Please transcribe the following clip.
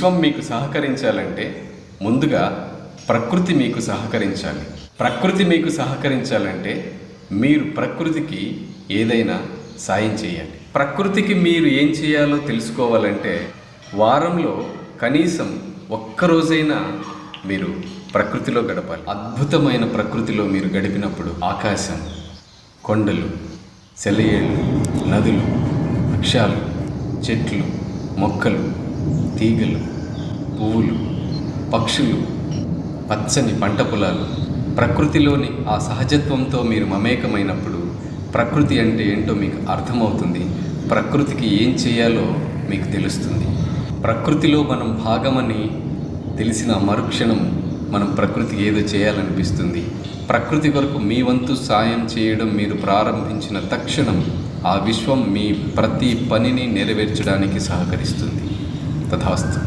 విశ్వం మీకు సహకరించాలంటే ముందుగా ప్రకృతి మీకు సహకరించాలి. ప్రకృతి మీకు సహకరించాలంటే మీరు ప్రకృతికి ఏదైనా సాయం చేయాలి. ప్రకృతికి మీరు ఏం చేయాలో తెలుసుకోవాలంటే వారంలో కనీసం ఒక్కరోజైనా మీరు ప్రకృతిలో గడపాలి. అద్భుతమైన ప్రకృతిలో మీరు గడిపినప్పుడు ఆకాశం కొండలు సెలయేళ్ళు నదులు వృక్షాలు చెట్లు మొక్కలు తీగలు పువ్వులు పక్షులు పచ్చని పంట పొలాలు. ప్రకృతిలోని ఆ సహజత్వంతో మీరు మమేకమైనప్పుడు ప్రకృతి అంటే ఏంటో మీకు అర్థమవుతుంది. ప్రకృతికి ఏం చేయాలో మీకు తెలుస్తుంది. ప్రకృతిలో మనం భాగమని తెలిసిన మరుక్షణం మనం ప్రకృతికి ఏదో చేయాలనిపిస్తుంది. ప్రకృతి కొరకు మీ వంతు సాయం చేయడం మీరు ప్రారంభించిన తక్షణం ఆ విశ్వం మీ ప్రతి పనిని నెరవేర్చడానికి సహకరిస్తుంది. that hast.